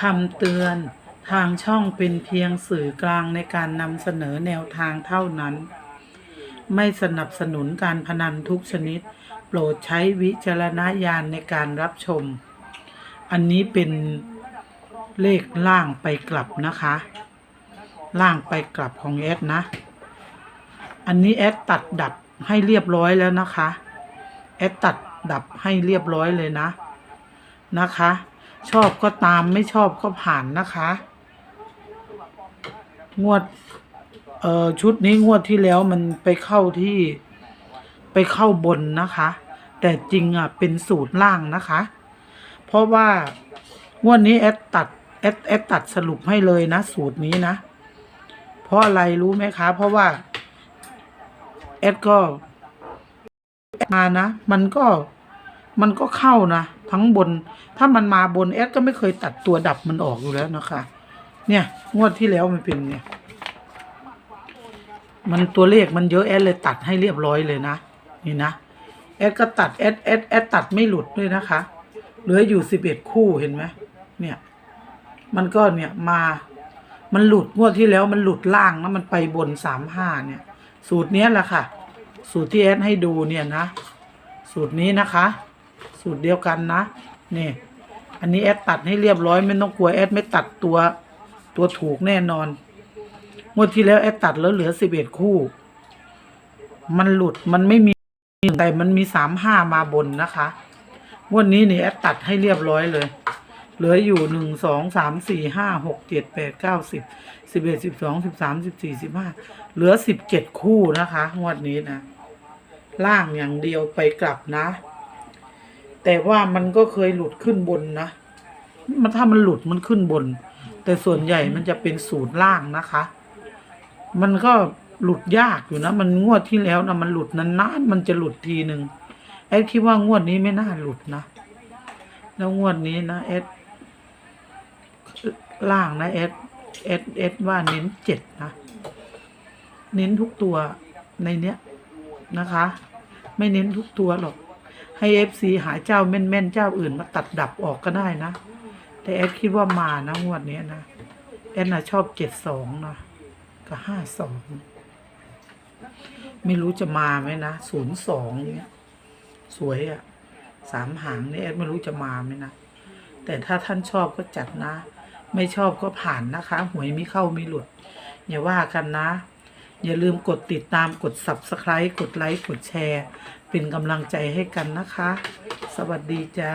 คำเตือนทางช่องเป็นเพียงสื่อกลางในการนำเสนอแนวทางเท่านั้น ไม่สนับสนุนการพนันทุกชนิด โปรดใช้วิจารณญาณในการรับชม อันนี้เป็นเลขล่างไปกลับนะคะ ล่างไปกลับของแอดนะ อันนี้แอดตัดดับให้เรียบร้อยแล้วนะคะ แอดตัดดับให้เรียบร้อยเลยนะนะคะ ชอบก็ตามไม่ชอบก็ผ่านนะคะ งวด เอ่อชุดนี้งวดที่แล้วมันไปเข้าที่ไปเข้าบนนะคะ แต่จริงอะเป็นสูตรล่างนะคะ เพราะว่างวดนี้แอดตัดแอดแอดตัดสรุปให้เลยนะ สูตรนี้นะ เพราะอะไรรู้ไหมคะ เพราะว่าแอดก็มานะ มันก็มันก็เข้านะ ทั้งบน ถ้ามันมาบนแอดก็ไม่เคยตัดตัวดับมันออกอยู่แล้วนะคะ เนี่ย งวดที่แล้วมันเป็นเนี่ย มันตัวเลขมันเยอะแอดเลยตัดให้เรียบร้อยเลยนะ นี่นะแอดก็ตัดแอดแอดแอดตัดไม่หลุดด้วยนะคะ เหลืออยู่สิบเอ็ดคู่เห็นไหมเนี่ย มันก็เนี่ยมา มันหลุดงวดที่แล้วมันหลุดล่างนะมันไปบนสามห้าเนี่ย สูตรเนี้ยแหละค่ะ สูตรที่แอดให้ดูเนี่ยนะ สูตรนี้นะคะ สูตรเดียวกันนะนี่อันนี้แอดตัดให้เรียบร้อยไม่ต้องกลัวแอดไม่ตัดตัวตัวถูกแน่นอนงวดที่แล้วแอดตัดแล้วเหลือสิบเอ็ดคู่ มันหลุดมันไม่มีแต่มันมีสามห้ามาบนนะคะงวดนี้นี่แอดตัดให้เรียบร้อยเลย เหลืออยู่หนึ่งสองสามสี่ห้าหกเจ็ดแปดเก้าสิบสิบเอ็ดสิบสองสิบสามสิบสี่สิบห้าเหลือสิบเจ็ดคู่นะคะงวดนี้นะล่างอย่างเดียวไปกลับนะ แต่ว่ามันก็เคยหลุดขึ้นบนนะ มันถ้ามันหลุดมันขึ้นบน แต่ส่วนใหญ่มันจะเป็นสูตรล่างนะคะ มันก็หลุดยากอยู่นะ มันงวดที่แล้วนะมันหลุดนานๆมันจะหลุดทีหนึ่งแอดคิดว่างวดนี้ไม่น่าหลุดนะ แล้วงวดนี้นะเอสล่างนะเอสเอสเอสว่าเน้นเจ็ดนะ เน้นทุกตัวในเนี้ยนะคะ ไม่เน้นทุกตัวหรอก ให้เอฟซีหาเจ้าแม่นๆเจ้าอื่นมาตัดดับออกก็ได้นะ แต่แอดคิดว่ามานะงวดนี้นะแอดนะชอบเจ็ดสองนะกับห้าสองไม่รู้จะมาไหมนะศูนย์สองเนี้ยสวยอะ่ะสามหางนี่แอดไม่รู้จะมาไหมนะ แต่ถ้าท่านชอบก็จัดนะ ไม่ชอบก็ผ่านนะคะ หวยไม่เข้าไม่หลุด อย่าว่ากันนะ อย่าลืมกดติดตามกด subscribe กดไลค์กดแชร์ เป็นกำลังใจให้กันนะคะ สวัสดีจ้า